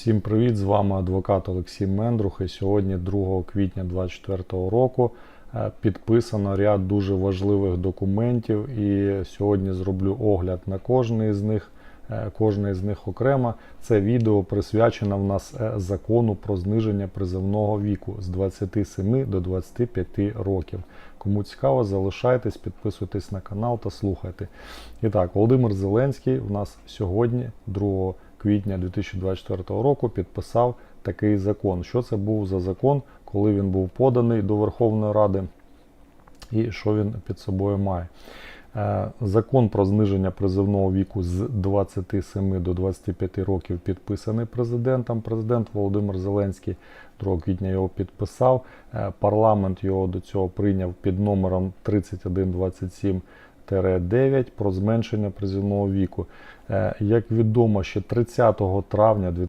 Всім привіт! З вами адвокат Олексій Мендрух. І сьогодні, 2 квітня 2024 року, е, підписано ряд дуже важливих документів. І сьогодні зроблю огляд на кожний з них. е, Кожне з них окремо. Це відео присвячено в нас е, закону про зниження призовного віку з 27 до 25 років. Кому цікаво, залишайтесь, підписуйтесь на канал та слухайте. І так, Володимир Зеленський в нас сьогодні, 2 квітня 2024 року, підписав такий закон. Що це був за закон, коли він був поданий до Верховної Ради, і що він під собою має? Е, Закон про зниження призовного віку з 27 до 25 років підписаний президентом. Президент Володимир Зеленський 2 квітня його підписав. Е, Парламент його до цього прийняв під номером 3127 9 про зменшення призовного віку. Е, Як відомо, ще 30 травня